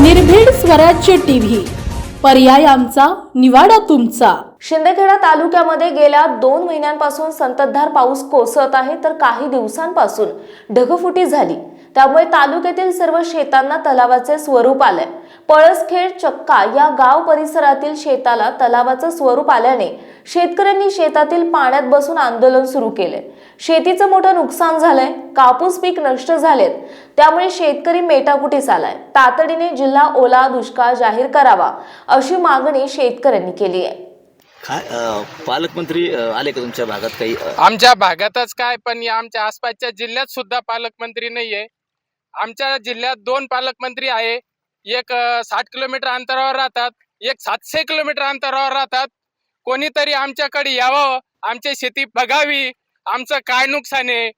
निर्भीड स्वराज्य टीव्ही. पर्याय आमचा निवाडा तुमचा. शिंदखेडा तालुक्यामध्ये गेल्या दोन महिन्यांपासून संततधार पाऊस कोसळत आहे तर काही दिवसांपासून ढगफुटी झाली. त्यामुळे तालुक्यातील सर्व शेतांना तलावाचे स्वरूप आले पळसखेड चक्का या गाव परिसरातील शेताला तलावाचं स्वरूप आल्याने शेतकऱ्यांनी शेतातील पाण्यात बसून आंदोलन सुरू केले शेतीचं मोठं नुकसान झालंय कापूस पीक नष्ट झालेत. त्यामुळे शेतकरी मेटाकुटीस आलाय. तातडीने जिल्हा ओला दुष्काळ जाहीर करावा अशी मागणी शेतकऱ्यांनी केली आहे. काय अ, पालकमंत्री अ, आले का तुमच्या भागात काही अ, आमच्या भागातच काय पण या आमच्या आसपासच्या जिल्ह्यात सुद्धा पालकमंत्री नाहीये. आमच्या जिल्ह्यात दोन पालकमंत्री आहे. एक साठ किलोमीटर अंतरावर राहतात एक सातशे किलोमीटर अंतरावर राहतात. कोणीतरी आमच्याकडे यावं आमची शेती बघावी आमचं काय नुकसान आहे?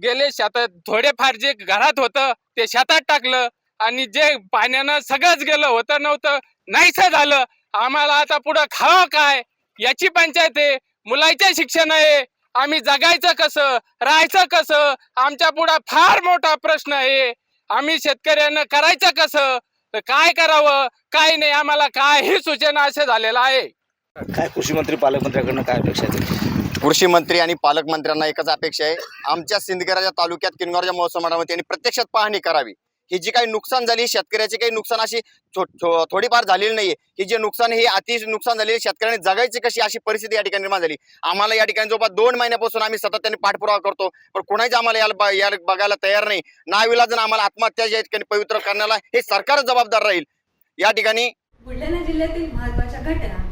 गेले शेतात थोडेफार जे घरात होतं ते शेतात टाकलं आणि जे पाण्यानं सगळंच गेलं होतं नव्हतं नाहीसं झालं. आम्हाला आता पुढं खावं काय? याची पंचायत आहे मुलाचे शिक्षण आहे. आम्ही जगायचं कसं राहायचं कसं? आमच्या पुढं फार मोठा प्रश्न आहे. आम्ही शेतकऱ्यांना करायचं कसं? तर काय करावं? काय नाही आम्हाला काही सूचना असं झालेलं आहे. काय कृषी मंत्री पालकमंत्र्याकडनं काय अपेक्षा आहे? कृषी मंत्री आणि पालकमंत्र्यांना एकच अपेक्षा आहे. आमच्या सिंदखेडाच्या तालुक्यात किनगावच्या महोत्सव मंडळामध्ये त्यांनी प्रत्यक्षात पाहणी करावी. ही जी काही नुकसान झाली शेतकऱ्याची काही नुकसान अशी थोडीफार झालेली नाहीये. ही जे नुकसान हे अति नुकसान झालेली शेतकऱ्यांनी जगायची कशी अशी परिस्थिती या ठिकाणी निर्माण झाली. आम्हाला या ठिकाणी जवळपास दोन महिन्यापासून आम्ही सातत्याने पाठपुरावा करतो. पण कोणाच आम्हाला याला याला बघायला तयार नाही. नाविलाजन आम्हाला आत्महत्या या ठिकाणी पवित्र करण्याला हे सरकार जबाबदार राहील. या ठिकाणी बुलढाणा जिल्ह्यातील महत्त्वाच्या घटना.